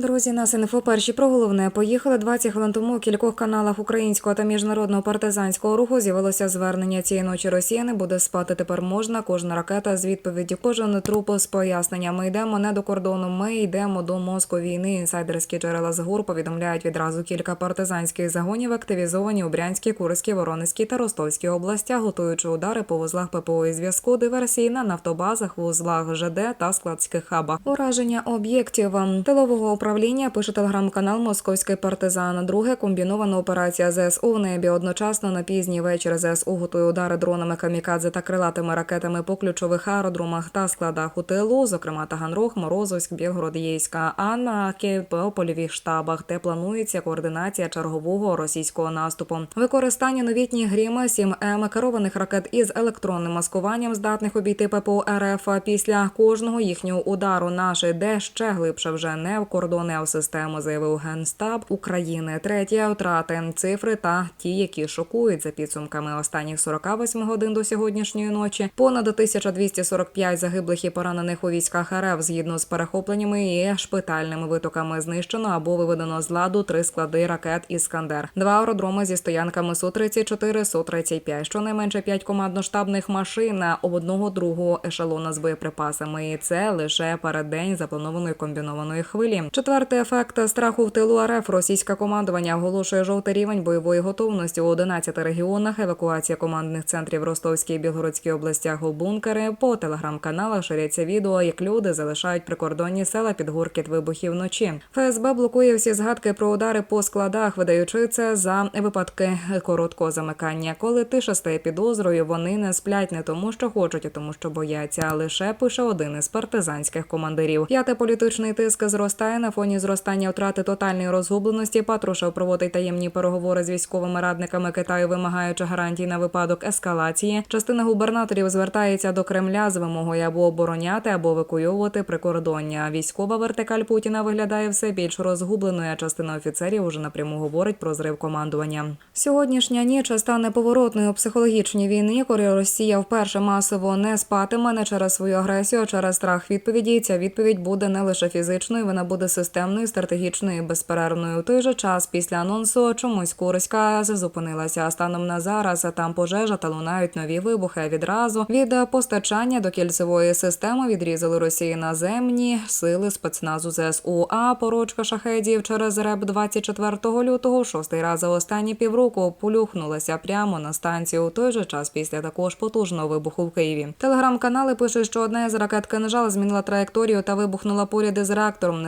Друзі, нас інфо перші про головне. Поїхали 20 хвилин тому. У кількох каналах українського та міжнародного партизанського руху з'явилося звернення цієї ночі. Росія не буде спати. Тепер можна. Кожна ракета з відповіді, кожен труп з пояснення. Ми йдемо не до кордону. Ми йдемо до мозку війни. Інсайдерські джерела з гур повідомляють відразу кілька партизанських загонів, активізовані у Брянській, Курській, Воронезькій та Ростовській областях, готуючи удари по вузлах ППО і зв'язку, диверсії на нафтобазах, вузлах ЖД та складських хабах. Ураження об'єктів тилового управління пише телеграм-канал Московський партизан. Друге комбінована операція ЗСУ в небі. Одночасно на пізній вечір ЗСУ готує удари дронами камікадзе та крилатими ракетами по ключових аеродромах та складах у тилу, зокрема Таганрог, Морозовськ, Білгород, Єйська, а на по штабах, де планується координація чергового російського наступу. Використання новітніх гріма 7М керованих ракет із електронним маскуванням, здатних обійти ППО РФ після кожного їхнього удару. Наш іде ще глибше вже не в кордони, а систему, заявив генштаб України. Третє втрати цифри та ті, які шокують за підсумками останніх 48 годин до сьогоднішньої ночі. Понад 1245 загиблих і поранених у військах РФ згідно з перехопленнями і шпитальними витоками знищено або виведено з ладу три склади ракет Іскандер, два аеродроми зі стоянками су 34 су 35 щонайменше п'ять командно-штабних машин об одного другого ешелона з боєприпасами. І це лише переддень запланованої комбінованої хвилі. Четвертий ефект страху в тилу РФ. Російське командування оголошує жовтий рівень бойової готовності у 11 регіонах. Евакуація командних центрів Ростовській і Білгородській областях у бункери. По телеграм-каналах ширяться відео, як люди залишають прикордонні села під гуркіт вибухів вночі. ФСБ блокує всі згадки про удари по складах, видаючи це за випадки короткого замикання. Коли тиша стає підозрою, вони не сплять не тому, що хочуть, а тому, що бояться. Лише пише один із партизанських командирів. П'яте політичний тиск зростає на фоні зростання втрати тотальної розгубленості. Патрушев проводить таємні переговори з військовими радниками Китаю, вимагаючи гарантій на випадок ескалації. Частина губернаторів звертається до Кремля з вимогою або обороняти, або евакуйовувати прикордоння. Військова вертикаль Путіна виглядає все більш розгубленою. а Частина офіцерів уже напряму говорить про зрив командування. Сьогоднішня ніч стане поворотною у психологічній війні, коли Росія вперше масово не спатиме не через свою агресію, а через страх відповіді. Ця відповідь буде не лише фізичною, вона буде системною, стратегічною, і безперервною. У той же час після анонсу чомусь Курська зупинилася. Станом на зараз там пожежа та лунають нові вибухи. Відразу від постачання до кільцевої системи відрізали Росії наземні сили спецназу ЗСУ. А порочка шахедів через РЕБ 24 лютого, шостий раз за останні півроку полюхнулася прямо на станцію. У той же час після також потужного вибуху в Києві. Телеграм-канали пишуть, що одна з ракет «Кинжал» змінила траєкторію та вибухнула поряд із реактором.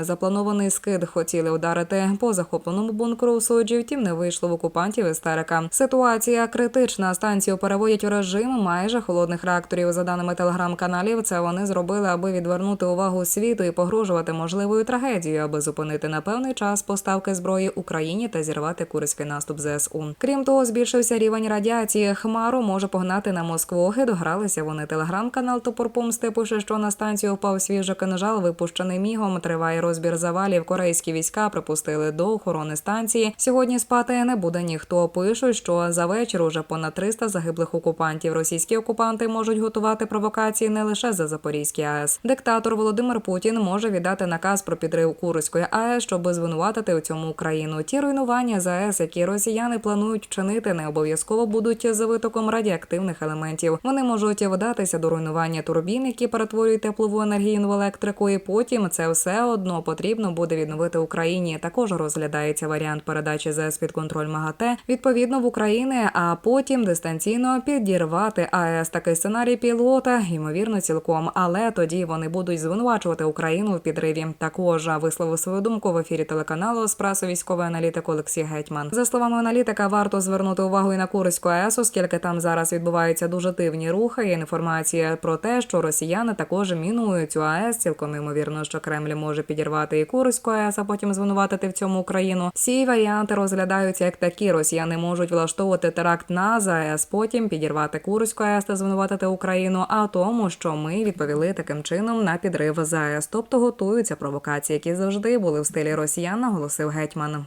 Незапланований скид хотіли ударити по захопленому бункеру у Соджі. Втім, не вийшло в окупантів істерика. Ситуація критична. Станцію переводять у режим майже холодних реакторів. За даними телеграм-каналів, це вони зробили, аби відвернути увагу світу і погрожувати можливою трагедією, аби зупинити на певний час поставки зброї Україні та зірвати курський наступ ЗСУ. Крім того, збільшився рівень радіації. Хмару може погнати на Москву. Догралися вони. Телеграм-канал Топор Помсти пише, що на станцію впав свіжий кинжал, випущений мігом. Триває розбір завалів. Корейські війська припустили до охорони станції. Сьогодні спати не буде ніхто. Пишуть, що за вечір уже понад 300 загиблих окупантів. Російські окупанти можуть готувати провокації не лише за Запорізький АЕС. Диктатор Володимир Путін може віддати наказ про підрив Курської АЕС, щоб звинуватити у цьому Україну. Ті руйнування ЗАЕС, які росіяни планують вчинити, не обов'язково будуть за витоком радіоактивних елементів. Вони можуть вдатися до руйнування турбін, які перетворюють теплову енергію в електрику. І потім це все одно потрібно буде відновити Україні. Також розглядається варіант передачі ЗАЕС під контроль МАГАТЕ відповідно в Україні, а потім дистанційно підірвати АЕС. Такий сценарій пілота ймовірно цілком, але тоді вони будуть звинувачувати Україну в підриві. Також висловив свою думку в ефірі телеканалу Еспресо військовий аналітик Олексій Гетьман. За словами аналітика, варто звернути увагу і на Курську АЕС, оскільки там зараз відбуваються дуже дивні рухи. Є інформація про те, що росіяни також мінують цю АЕС. Цілком ймовірно, що Кремль може підірвати і Курську АЕС, а потім звинуватити в цьому Україну. Всі варіанти розглядаються як такі. Росіяни можуть влаштовувати теракт на ЗАЕС, потім підірвати Курську АЕС та звинуватити Україну. А тому, що ми відповіли таким чином на підрив ЗАЕС, тобто готуються провокації, які завжди були в стилі росіян, наголосив гетьман.